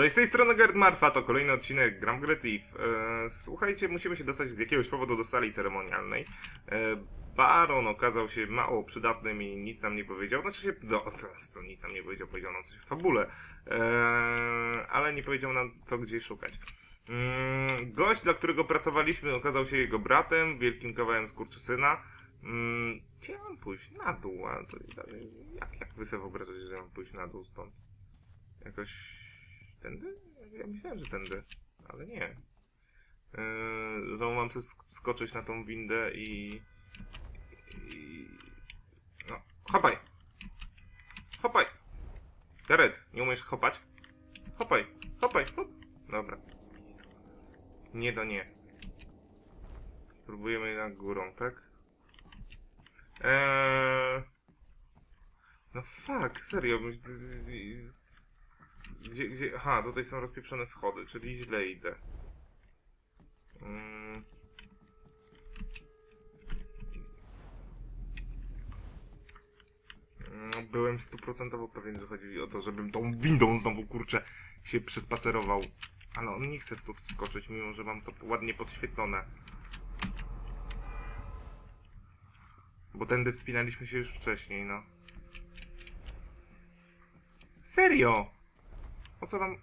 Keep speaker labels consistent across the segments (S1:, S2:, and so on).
S1: Cześć, z tej strony Gerd Marfa, to kolejny odcinek Gram w grę Thief. E, słuchajcie, musimy się dostać z jakiegoś powodu do sali ceremonialnej. E, Baron okazał się mało przydatnym i nic nam nie powiedział. Znaczy się, no, co nic nam nie powiedział, powiedział nam coś w fabule. E, ale nie powiedział nam, co gdzie szukać. Mm, gość, dla którego pracowaliśmy, okazał się jego bratem, wielkim kawałem skurczysyna. Mm, gdzie pójść? Na dół, a to jak, jak wy sobie wyobrażacie, że mam pójść na dół stąd? Jakoś tędy? Ja myślałem, że tędy, ale nie. Yy, znowu mam sk- skoczyć na tą windę i... i... No, hopaj! Hopaj! Jared, nie umiesz hopać? Hopaj, hopaj, hop! Dobra. Nie do nie. Próbujemy na górą, tak? Eee... No fuck, serio. Gdzie, gdzie... Aha, tutaj są rozpieprzone schody, czyli źle idę. Mm. No, byłem stuprocentowo pewien, że chodzi o to, żebym tą windą znowu, kurczę, się przespacerował. Ale on nie chce tu wskoczyć, mimo że mam to ładnie podświetlone. Bo tędy wspinaliśmy się już wcześniej, no. Serio! O co wam...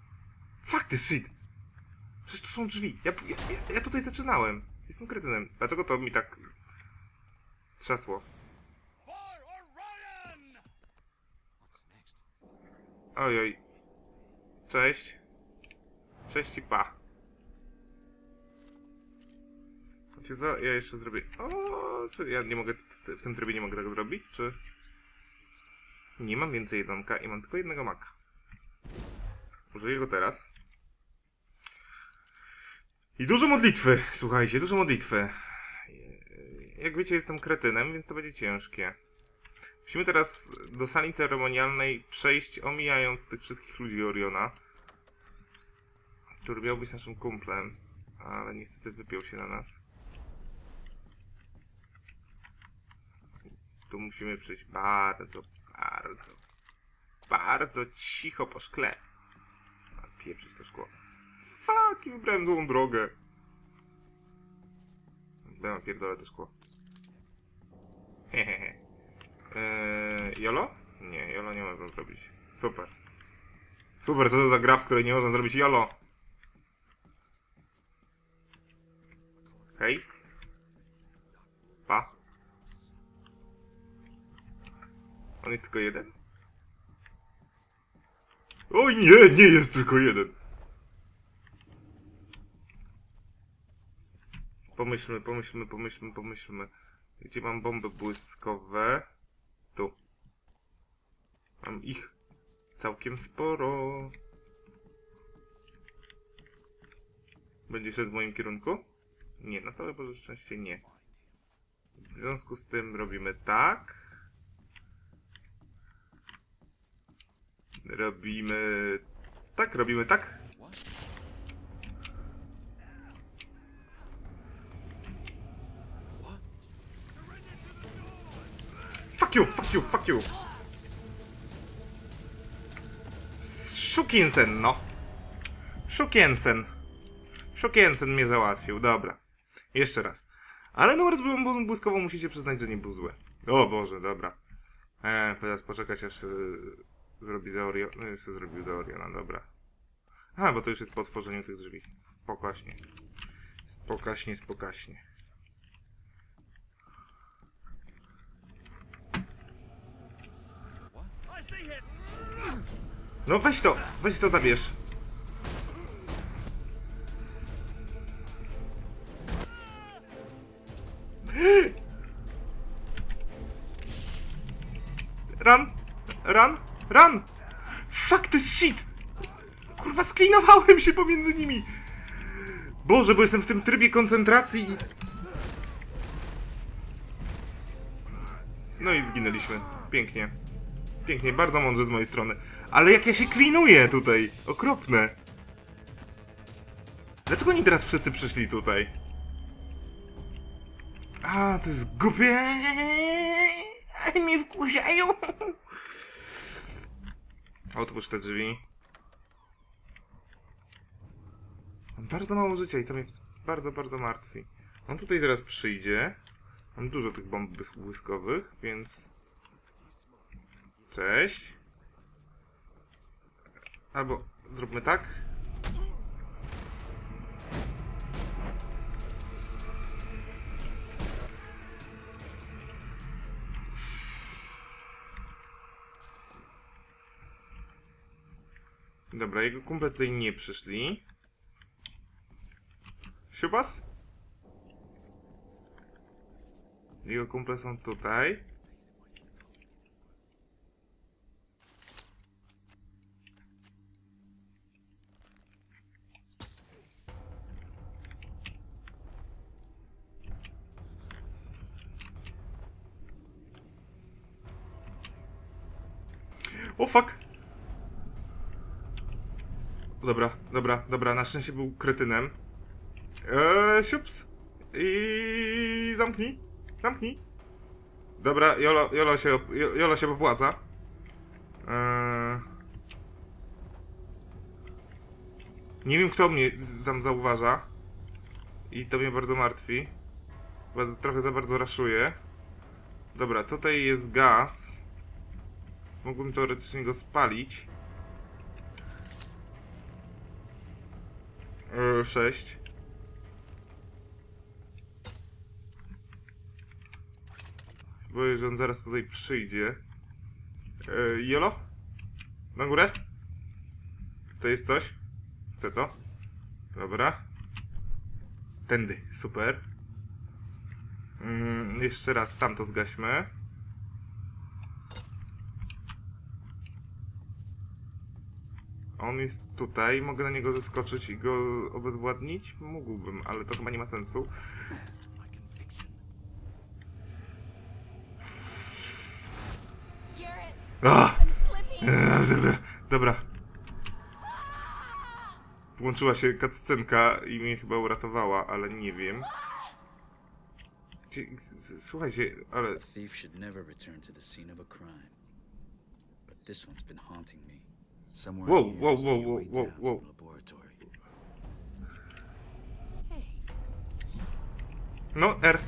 S1: Fuck this shit! Przecież tu są drzwi. Ja, ja, ja- ja tutaj zaczynałem. Jestem kretynem. Dlaczego to mi tak... Trzasło? Ojoj. Cześć. Cześć i pa. Wiecie co? Ja jeszcze zrobię... O, czy ja nie mogę... W, te- w tym trybie nie mogę tego zrobić? Czy... Nie mam więcej jedzonka i mam tylko jednego maka. Użyję go teraz. I dużo modlitwy, słuchajcie, dużo modlitwy. Jak wiecie, jestem kretynem, więc to będzie ciężkie. Musimy teraz do sali ceremonialnej przejść, omijając tych wszystkich ludzi Oriona, który miał być naszym kumplem, ale niestety wypiął się na nas. Tu musimy przejść bardzo, bardzo, bardzo cicho po szkle. Pieprzyć to szkło. Fuck, wybrałem złą drogę. Dobra, pierdolę to szkło. Hehehe. Eee, Jolo? Nie, Jolo nie można zrobić. Super. Super, co to za gra, w której nie można zrobić Jolo? Hej. Pa. On jest tylko jeden? Oj nie, nie jest tylko jeden. Pomyślmy, pomyślmy, pomyślmy, pomyślmy. Gdzie mam bomby błyskowe? Tu. Mam ich całkiem sporo. Będzie szedł w moim kierunku? Nie, na całe szczęście nie. W związku z tym robimy tak. Robimy... Tak, robimy tak. Fuck you, fuck you, fuck you. Szukiensen, no. Szukiensen. Szukiensen mnie załatwił, dobra. Jeszcze raz. Ale numer z błyskową musicie przyznać, że nie był zły. O Boże, dobra. E, teraz poczekać aż y, zrobi za Orion. No już to zrobił za Oriona, dobra. A, bo to już jest po otworzeniu tych drzwi. Spokaśnie. Spokaśnie, spokaśnie. No weź to, weź to zabierz. Run! Run! Run! Fuck this shit! Kurwa, sklinowałem się pomiędzy nimi! Boże, bo jestem w tym trybie koncentracji i... No i zginęliśmy. Pięknie. Pięknie, bardzo mądrze z mojej strony. Ale jak ja się klinuję tutaj! Okropne! Dlaczego oni teraz wszyscy przyszli tutaj? A, to jest głupie! Mnie wkurzają! Otwórz te drzwi. Mam bardzo mało życia i to mnie bardzo, bardzo martwi. On tutaj teraz przyjdzie. Mam dużo tych bomb błys- błyskowych, więc... Cześć. Albo zróbmy tak. Dobra, jego kumple tutaj nie przyszli. Siupas? Jego kumple są tutaj. O fuck! Dobra, dobra, dobra, na szczęście był kretynem. Eee, siups. I zamknij. Zamknij. Dobra, Jolo, Jolo się, Jolo się popłaca. Eee... Nie wiem, kto mnie tam zauważa. I to mnie bardzo martwi. Bardzo, trochę za bardzo raszuje. Dobra, tutaj jest gaz. Mógłbym teoretycznie go spalić. 6. Boję, że on zaraz tutaj przyjdzie. Eee, Jolo? Na górę? To jest coś? Chcę to? Dobra. Tędy, super. Mm, jeszcze raz tamto zgaśmy. On jest tutaj, mogę na niego zeskoczyć i go obezwładnić? Mógłbym, ale to chyba nie ma sensu. Ah! Dobra. Włączyła się cutscenka i mnie chyba uratowała, ale nie wiem. Słuchajcie, ale...
S2: A thief should never return to the scene of a crime. But this one's been haunting me. Somewhere
S1: Whoa, whoa, whoa, whoa, whoa.
S2: the laboratory.
S3: Hey,
S1: No, R.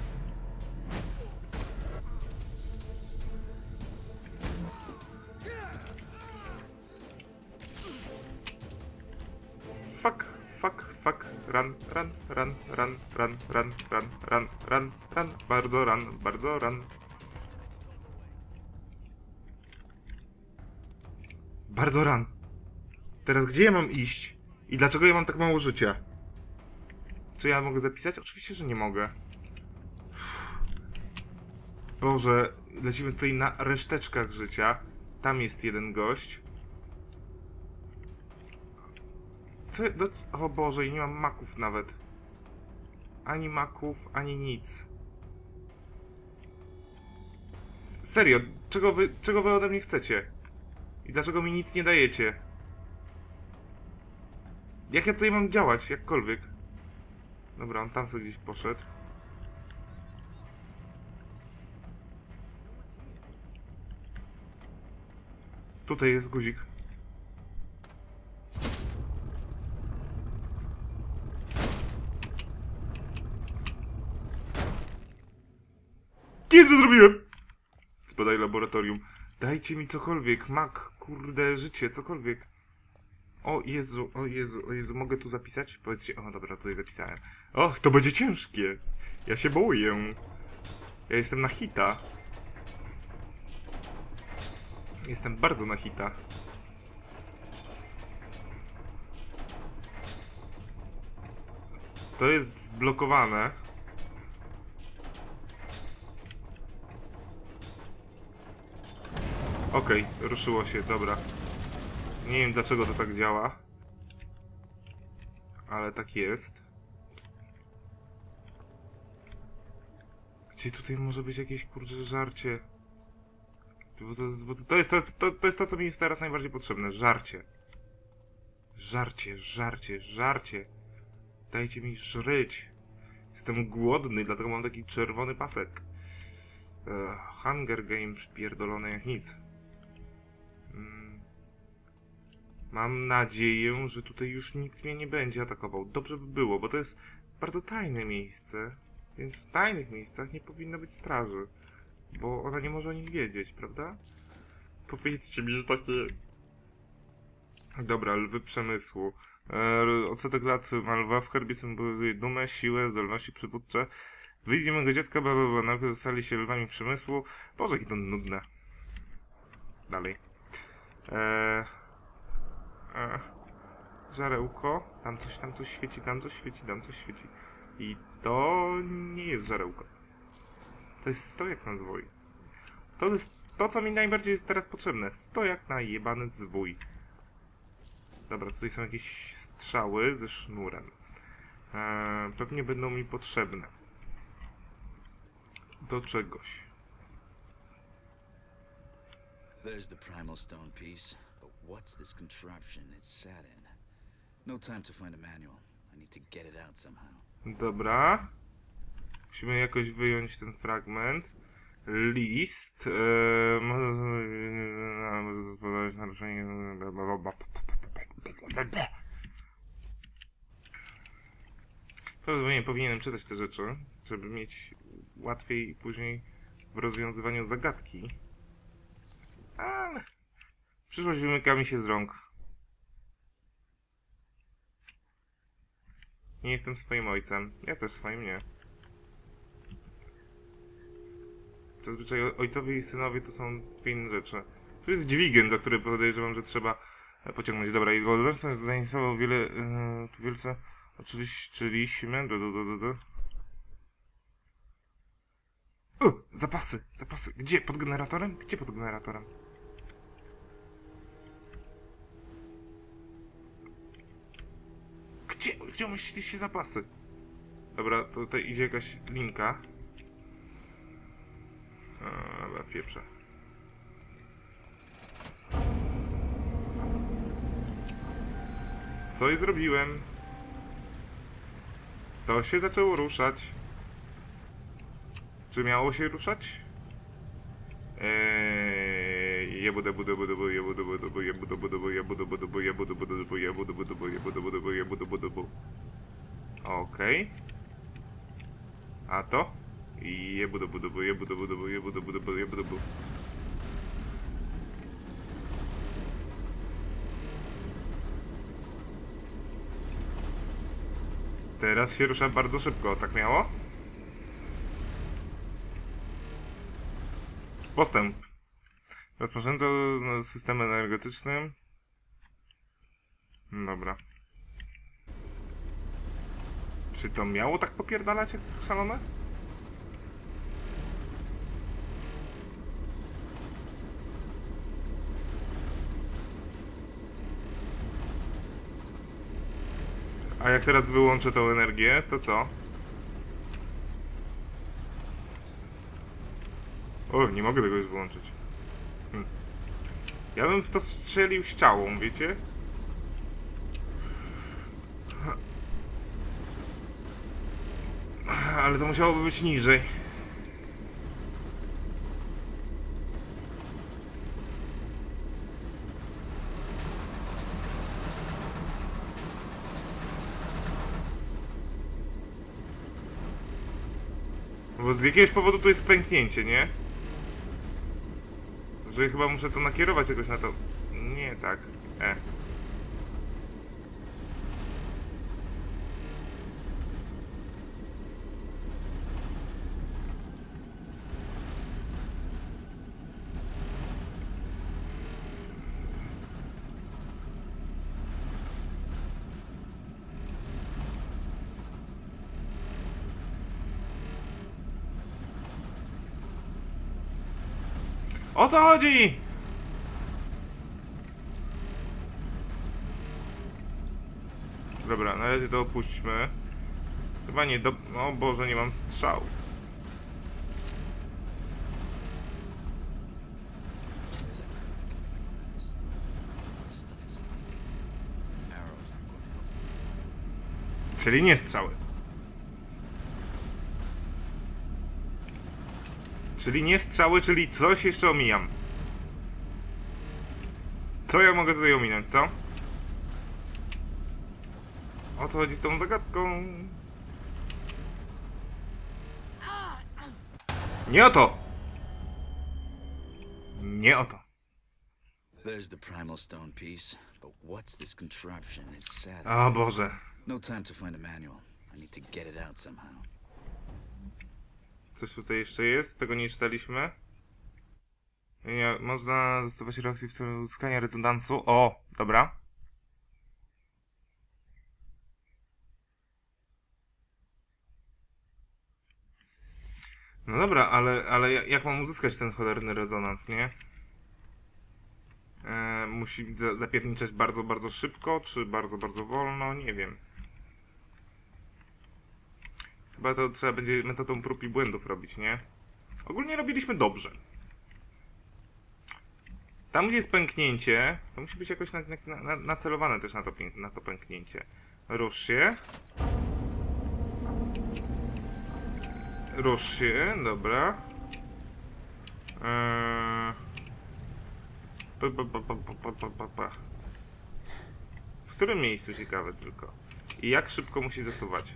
S1: Fuck, fuck, fuck. Run, run, run, run, run, run, run, run, run, run. Bardzo run, bardzo run. Bardzo run. Teraz gdzie ja mam iść? I dlaczego ja mam tak mało życia? Czy ja mogę zapisać? Oczywiście, że nie mogę. Boże, lecimy tutaj na reszteczkach życia. Tam jest jeden gość. Co? Do... O Boże, i nie mam maków nawet. Ani maków, ani nic. Serio, czego wy, czego wy ode mnie chcecie? I dlaczego mi nic nie dajecie? Jak ja tutaj mam działać, jakkolwiek? Dobra, on tam sobie gdzieś poszedł. Tutaj jest guzik. To zrobiłem? Zbadaj laboratorium. Dajcie mi cokolwiek, mak, kurde, życie, cokolwiek. O Jezu, o Jezu, o Jezu, mogę tu zapisać? Powiedzcie, o dobra, tutaj zapisałem. Och, to będzie ciężkie. Ja się boję. Ja jestem na hita. Jestem bardzo na hita. To jest zblokowane. Okej, ruszyło się, dobra. Nie wiem dlaczego to tak działa. Ale tak jest. Gdzie tutaj może być jakieś kurcze żarcie? Bo to, bo to, jest, to, to, to jest to, co mi jest teraz najbardziej potrzebne. Żarcie. Żarcie, żarcie, żarcie. Dajcie mi żryć. Jestem głodny, dlatego mam taki czerwony pasek. Ech, Hunger Games pierdolone jak nic. Mam nadzieję, że tutaj już nikt mnie nie będzie atakował. Dobrze by było, bo to jest bardzo tajne miejsce, więc w tajnych miejscach nie powinno być straży, bo ona nie może o nich wiedzieć, prawda? Powiedzcie mi, że tak jest. Dobra, lwy przemysłu. E, odsetek lat ma lwa w herbie symbolizuje dumę, siłę, zdolności przywódcze. Wyjdzie mego dziadka, bla bla, najpierw zostali się lwami przemysłu. Boże, jakie to nudne. Dalej. Eee, żarełko. Tam coś, tam coś świeci, tam coś świeci, tam coś świeci. I to nie jest żarełko. To jest stojak na zwój. To jest to, co mi najbardziej jest teraz potrzebne. Stojak na jebany zwój. Dobra, tutaj są jakieś strzały ze sznurem. Eee, pewnie będą mi potrzebne. Do czegoś.
S2: There's the primal stone piece, what's this contraption it's? No time to find a manual. I need to get it out somehow.
S1: Dobra. Musimy jakoś wyjąć ten fragment. List. Spowodować naruszenie. Prawdopodobnie powinienem czytać te rzeczy, żeby mieć łatwiej później w rozwiązywaniu zagadki. Ale przyszłość wymyka mi się z rąk. Nie jestem swoim ojcem. Ja też swoim nie. Zazwyczaj ojcowie i synowie to są dwie inne rzeczy. Tu jest dźwigień, za który podejrzewam, że trzeba pociągnąć. Dobra, i Goldberg zainstalował wiele, e, tu wielce oczywiście, do, do, do, do, do. O, zapasy, zapasy. Gdzie? Pod generatorem? Gdzie pod generatorem? Gdzie? Gdzie umieściliście zapasy? Dobra, to tutaj idzie jakaś linka. A, Dobra, pieprze. Co i zrobiłem? To się zaczęło ruszać. Czy miało się ruszać? Eee, Okej. A to? I jebu debu debu jebu debu debu jebu debu debu jebu debu Teraz się rusza bardzo szybko, tak miało? Postęp. Rozpoczęto no, system energetyczny. Dobra. Czy to miało tak popierdalać jak szalone? A jak teraz wyłączę tą energię, to co? O, nie mogę tego już wyłączyć. Hm. Ja bym w to strzelił ściałą, wiecie? Ale to musiałoby być niżej. Bo z jakiegoś powodu tu jest pęknięcie, nie? Że chyba muszę to nakierować jakoś na to. Nie tak. E. O co chodzi? Dobra, na razie to opuśćmy. Chyba nie do... O Boże, nie mam strzał. Czyli nie strzały. Czyli nie strzały, czyli coś jeszcze omijam. Co ja mogę tutaj ominąć, co? O co chodzi z tą zagadką? Nie o to! Nie o to.
S2: There's the primal stone piece, but what's this contraption? It's Saturn.
S1: O Boże.
S2: No time to find a manual. I need to get it out somehow.
S1: Coś tutaj jeszcze jest? Tego nie czytaliśmy. Nie, można zastosować reakcję w celu uzyskania rezonansu. O, dobra. No dobra, ale, ale ja- jak mam uzyskać ten cholerny rezonans, nie? E, musi za, zapierniczać bardzo, bardzo szybko, czy bardzo, bardzo wolno? Nie wiem. Chyba to trzeba będzie metodą prób i błędów robić, nie? Ogólnie robiliśmy dobrze. Tam, gdzie jest pęknięcie, to musi być jakoś na, na, na, nacelowane też na to, na to pęknięcie. Rusz się. Rusz się, dobra. Eee... Pa, pa, pa, pa, pa, pa, pa. W którym miejscu ciekawe tylko? I jak szybko musi zasuwać?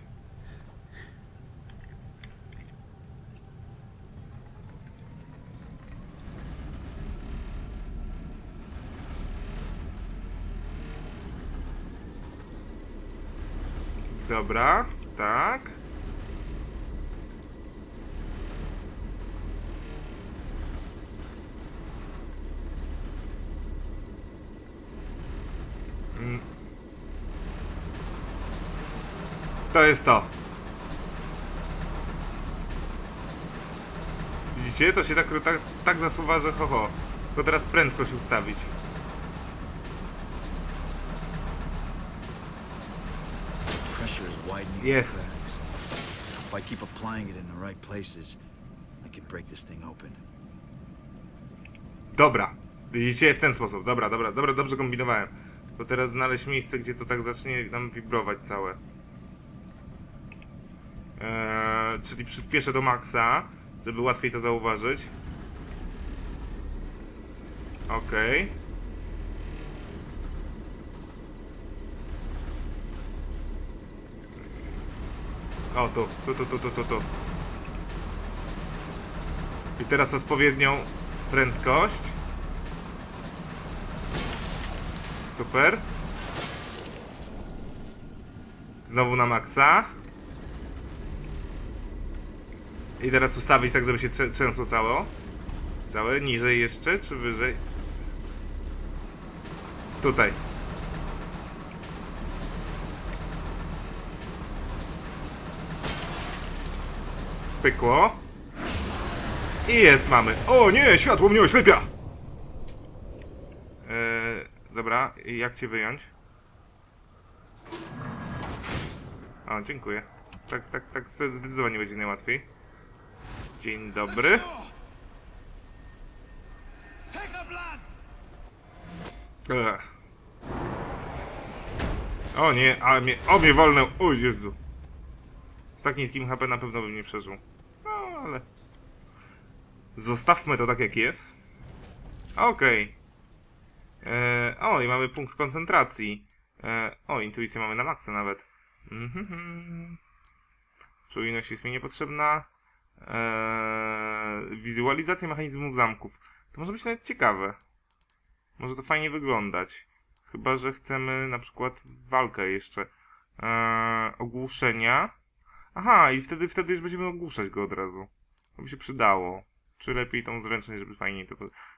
S1: Dobra, tak. Mm. To jest to. Widzicie? To się tak, tak, tak zasuwa, że ho, ho. Tylko teraz prędkość ustawić.
S2: Pressure is widening
S1: Yes.
S2: the cracks. If I keep applying it in the right places, I can break this thing open.
S1: Dobra. Widzicie? W ten sposób. Dobra, dobra, dobra, dobrze kombinowałem. To teraz znaleźć miejsce, gdzie to tak zacznie nam wibrować całe. Eee, czyli przyspieszę do maksa, żeby łatwiej to zauważyć. Okej. O, tu, tu, tu, tu, tu, tu, tu. I teraz odpowiednią prędkość. Super. Znowu na maksa. I teraz ustawić tak, żeby się trzęsło całe. Całe, niżej jeszcze, czy wyżej? Tutaj. Pykło. I jest, mamy. O nie, światło mnie oślepia! Eee, dobra, i jak cię wyjąć? O, dziękuję. Tak, tak, tak, zdecydowanie będzie najłatwiej. Dzień dobry. Ech. O nie, ale mnie, o mnie wolnę, o Jezu. Z tak niskim HP na pewno bym nie przeżył. Ale... Zostawmy to tak jak jest. Okej. Eee, O, i mamy punkt koncentracji. Eee, o, intuicję mamy na maksa nawet. Mhm. Czujność jest mi niepotrzebna. Eee, wizualizacja mechanizmów zamków. To może być nawet ciekawe. Może to fajnie wyglądać. Chyba, że chcemy na przykład walkę jeszcze. Eee, ogłuszenia. Aha, i wtedy, wtedy już będziemy ogłuszać go od razu. To by się przydało. Czy lepiej tą zręczność, żeby fajniej to...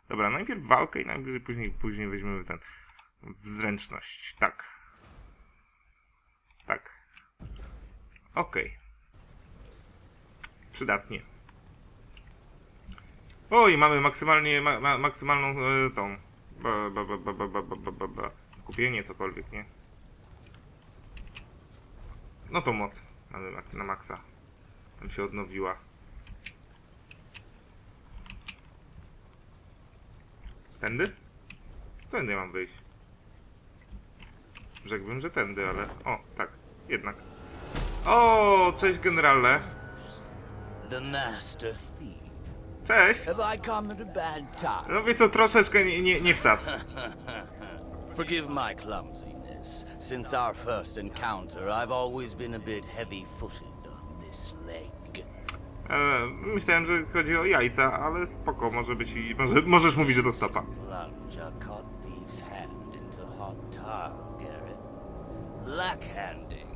S1: Dobra, najpierw walkę i najpierw później, później weźmiemy ten... W zręczność. Tak. Tak. Okej. Okay. Przydatnie. O, i mamy maksymalnie, ma, ma, maksymalną y, tą... Ba, ba, ba, ba, ba, ba, ba, ba. Skupienie, cokolwiek, nie? No to moc mamy na, na maksa. Tam się odnowiła. Tędy? Tędy mam wyjść. Rzekłbym, że tędy, ale... O, tak. Jednak. O, cześć generale. Cześć. No wiesz co, troszeczkę nie, nie, nie w czas.
S3: Forgive my clumsiness. Since our first encounter, I've always been a bit heavy footed on this leg.
S1: E, myślałem, że chodzi o jajca, ale spoko, może być i... Może, możesz mówić, że to stopa.
S3: Blackhanding.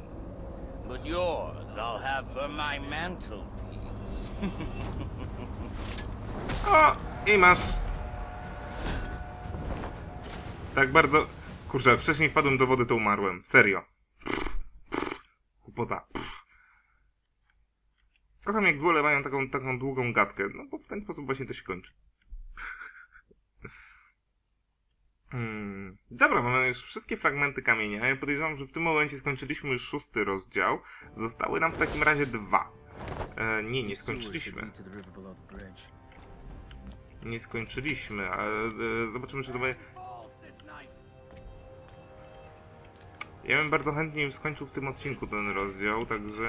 S3: But yours I'll have for my mantelpiece.
S1: O! I masz. Tak bardzo... Kurczę, wcześniej wpadłem do wody, to umarłem. Serio. Kupota. Kocham jak złole mają taką, taką długą gadkę, no bo w ten sposób właśnie to się kończy. Hmm. Dobra, mamy już wszystkie fragmenty kamienia. Ja podejrzewam, że w tym momencie skończyliśmy już szósty rozdział. Zostały nam w takim razie dwa. E, nie, nie skończyliśmy. Nie skończyliśmy, ale e, zobaczymy, czy to będzie. Ja bym bardzo chętnie skończył w tym odcinku ten rozdział, także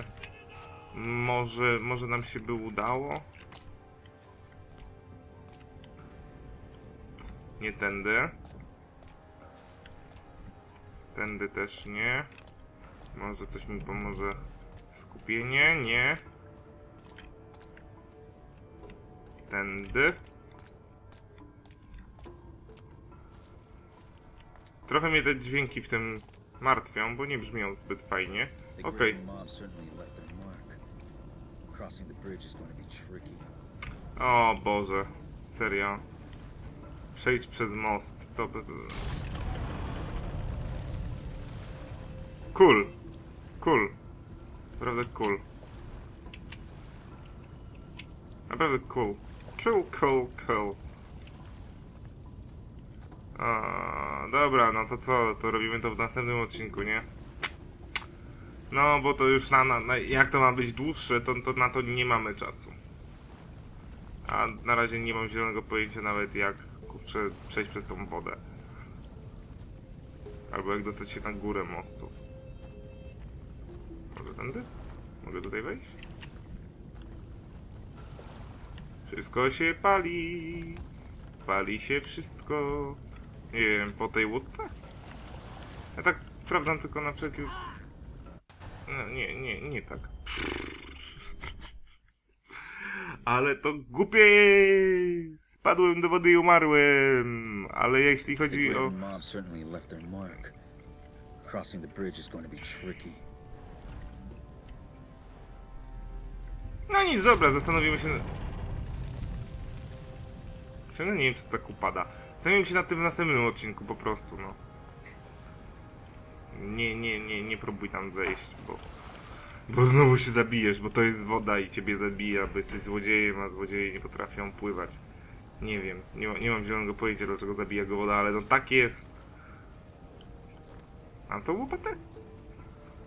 S1: może, może nam się by udało. Nie tędy. Tędy też nie. Może coś mi pomoże. Skupienie? Nie. Tędy. Trochę mnie te dźwięki w tym martwią, bo nie brzmią zbyt fajnie. Okej.
S2: Graven Crossing the bridge is going to be tricky.
S1: O Boże, serio. Przejdź przez most, to by... Cool. Cool. Naprawdę cool. Naprawdę cool. Cool, cool, cool. Dobra, no to co? To robimy to w następnym odcinku, nie? No, bo to już na, na, na jak to ma być dłuższe, to, to na to nie mamy czasu. A na razie nie mam zielonego pojęcia nawet jak kurczę przejść przez tą wodę. Albo jak dostać się na górę mostu. Może tędy? Mogę tutaj wejść? Wszystko się pali. Pali się wszystko. Nie wiem, po tej łódce? Ja tak sprawdzam tylko na wszelki... No, nie, nie, nie tak. Ale to głupie! Spadłem do wody i umarłem. Ale jeśli chodzi o...
S2: Graven mob certainly left their mark. Crossing the bridge is going to be tricky.
S1: No nic, dobra, zastanowimy się... Ciągle nie wiem, co tak upada. Zastanowimy się nad tym w następnym odcinku po prostu, no. Nie, nie, nie, nie próbuj tam zejść, bo... Bo znowu się zabijesz, bo to jest woda i ciebie zabija, bo jesteś złodziejem, a złodzieje nie potrafią pływać. Nie wiem, nie, nie mam zielonego pojęcia, dlaczego zabija go woda, ale no tak jest. A to łopatę?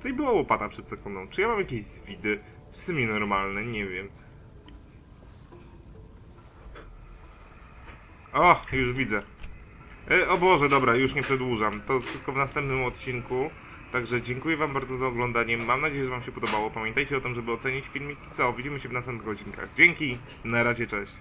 S1: To i była łopata przed sekundą. Czy ja mam jakieś zwidy? Czy nienormalne? Nie wiem. O, już widzę. E, o Boże, dobra, już nie przedłużam. To wszystko w następnym odcinku. Także dziękuję Wam bardzo za oglądanie. Mam nadzieję, że Wam się podobało. Pamiętajcie o tym, żeby ocenić filmik. I co? Widzimy się w następnych odcinkach. Dzięki, na razie, cześć.